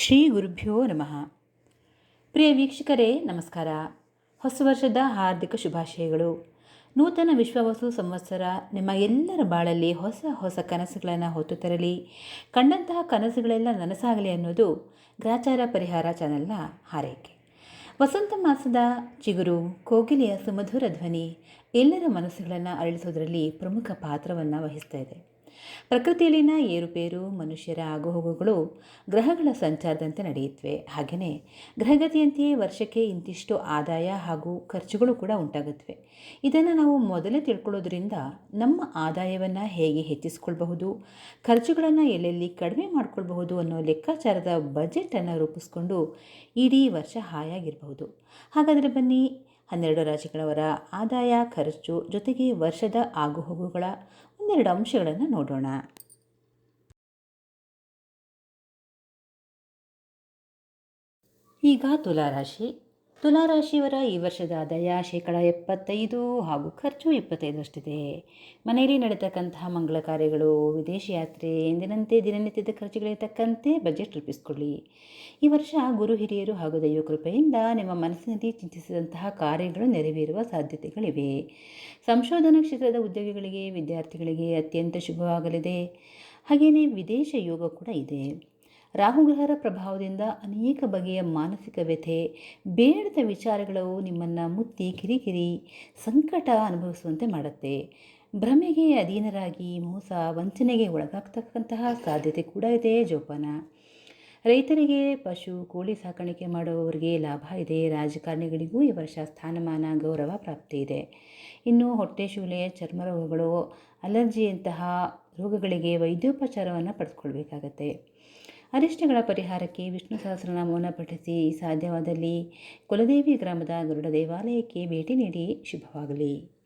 ಶ್ರೀ ಗುರುಭ್ಯೋ ನಮಃ. ಪ್ರಿಯ ವೀಕ್ಷಕರೇ, ನಮಸ್ಕಾರ. ಹೊಸ ವರ್ಷದ ಹಾರ್ದಿಕ ಶುಭಾಶಯಗಳು. ನೂತನ ವಿಶ್ವವಸು ಸಂವತ್ಸರ ನಿಮ್ಮ ಎಲ್ಲರ ಬಾಳಲ್ಲಿ ಹೊಸ ಹೊಸ ಕನಸುಗಳನ್ನು ಹೊತ್ತು ತರಲಿ. ಕಂಡಂತಹ ಕನಸುಗಳೆಲ್ಲ ನನಸಾಗಲಿ ಅನ್ನೋದು ಗ್ರಾಚಾರ ಪರಿಹಾರ ಚಾನೆಲ್ನ ಹಾರೈಕೆ. ವಸಂತ ಮಾಸದ ಚಿಗುರು, ಕೋಗಿಲೆಯ ಸುಮಧುರ ಧ್ವನಿ ಎಲ್ಲರ ಮನಸ್ಸುಗಳನ್ನು ಅರಳಿಸೋದರಲ್ಲಿ ಪ್ರಮುಖ ಪಾತ್ರವನ್ನು ವಹಿಸ್ತಾ ಇದೆ. ಪ್ರಕೃತಿಯಲ್ಲಿನ ಏರುಪೇರು, ಮನುಷ್ಯರ ಆಗುಹೋಗುಗಳು ಗ್ರಹಗಳ ಸಂಚಾರದಂತೆ ನಡೆಯುತ್ತವೆ. ಹಾಗೆಯೇ ಗ್ರಹಗತಿಯಂತೆಯೇ ವರ್ಷಕ್ಕೆ ಇಂತಿಷ್ಟು ಆದಾಯ ಹಾಗೂ ಖರ್ಚುಗಳು ಕೂಡ ಉಂಟಾಗುತ್ತವೆ. ಇದನ್ನು ನಾವು ಮೊದಲೇ ತಿಳ್ಕೊಳ್ಳೋದ್ರಿಂದ ನಮ್ಮ ಆದಾಯವನ್ನು ಹೇಗೆ ಹೆಚ್ಚಿಸ್ಕೊಳ್ಬಹುದು, ಖರ್ಚುಗಳನ್ನು ಎಲ್ಲೆಲ್ಲಿ ಕಡಿಮೆ ಮಾಡಿಕೊಳ್ಬಹುದು ಅನ್ನೋ ಲೆಕ್ಕಾಚಾರದ ಬಜೆಟನ್ನು ರೂಪಿಸ್ಕೊಂಡು ಇಡೀ ವರ್ಷ ಹಾಯಾಗಿರಬಹುದು. ಹಾಗಾದರೆ ಬನ್ನಿ, ಹನ್ನೆರಡು ರಾಶಿಗಳವರ ಆದಾಯ, ಖರ್ಚು ಜೊತೆಗೆ ವರ್ಷದ ಆಗುಹೋಗುಗಳ ಒಂದೆರಡು ಅಂಶಗಳನ್ನು ನೋಡೋಣ. ಈಗ ತುಲಾರಾಶಿ. ತುಲಾರಾಶಿಯವರ ಈ ವರ್ಷದ ಆದಾಯ ಶೇಕಡ ಎಪ್ಪತ್ತೈದು ಹಾಗೂ ಖರ್ಚು ಇಪ್ಪತ್ತೈದರಷ್ಟಿದೆ ಮನೆಯಲ್ಲಿ ನಡೆತಕ್ಕಂತಹ ಮಂಗಳ ಕಾರ್ಯಗಳು, ವಿದೇಶಿ ಯಾತ್ರೆ, ಎಂದಿನಂತೆ ದಿನನಿತ್ಯದ ಖರ್ಚುಗಳಿಗೆ ತಕ್ಕಂತೆ ಬಜೆಟ್ ರೂಪಿಸಿಕೊಳ್ಳಿ. ಈ ವರ್ಷ ಗುರು ಹಿರಿಯರು ಹಾಗೂ ದೈವ ಕೃಪೆಯಿಂದ ನಿಮ್ಮ ಮನಸ್ಸಿನಲ್ಲಿ ಚಿಂತಿಸಿದಂತಹ ಕಾರ್ಯಗಳು ನೆರವೇರುವ ಸಾಧ್ಯತೆಗಳಿವೆ. ಸಂಶೋಧನಾ ಕ್ಷೇತ್ರದ ಉದ್ಯೋಗಿಗಳಿಗೆ, ವಿದ್ಯಾರ್ಥಿಗಳಿಗೆ ಅತ್ಯಂತ ಶುಭವಾಗಲಿದೆ. ಹಾಗೆಯೇ ವಿದೇಶ ಯೋಗ ಕೂಡ ಇದೆ. ರಾಹುಗ್ರಹರ ಪ್ರಭಾವದಿಂದ ಅನೇಕ ಬಗೆಯ ಮಾನಸಿಕ ವ್ಯಥೆ, ಬೇಡದ ವಿಚಾರಗಳು ನಿಮ್ಮನ್ನು ಮುತ್ತಿ ಕಿರಿಕಿರಿ, ಸಂಕಟ ಅನುಭವಿಸುವಂತೆ ಮಾಡುತ್ತೆ. ಭ್ರಮೆಗೆ ಅಧೀನರಾಗಿ ಮೋಸ ವಂಚನೆಗೆ ಒಳಗಾಗ್ತಕ್ಕಂತಹ ಸಾಧ್ಯತೆ ಕೂಡ ಇದೆ ಜೋಪಾನ. ರೈತರಿಗೆ ಪಶು ಕೋಳಿ ಸಾಕಾಣಿಕೆ ಮಾಡುವವರಿಗೆ ಲಾಭ ಇದೆ, ರಾಜಕಾರಣಿಗಳಿಗೂ ಈ ವರ್ಷ ಸ್ಥಾನಮಾನ ಗೌರವ ಪ್ರಾಪ್ತಿ ಇದೆ. ಇನ್ನು ಹೊಟ್ಟೆ ಶೂಲೆ, ಚರ್ಮ ರೋಗಗಳು, ಅಲರ್ಜಿಯಂತಹ ರೋಗಗಳಿಗೆ ವೈದ್ಯೋಪಚಾರವನ್ನು ಪಡೆದುಕೊಳ್ಬೇಕಾಗತ್ತೆ ಅರಿಷ್ಟಗಳ ಪರಿಹಾರಕ್ಕೆ ವಿಷ್ಣು ಸಹಸ್ರನಾಮವನ್ನು ಪಠಿಸಿ ಸಾಧ್ಯವಾದಲ್ಲಿ ಕುಲದೇವಿ ಗ್ರಾಮದ ಗರುಡ ದೇವಾಲಯಕ್ಕೆ ಭೇಟಿ ನೀಡಿ ಶುಭವಾಗಲಿ.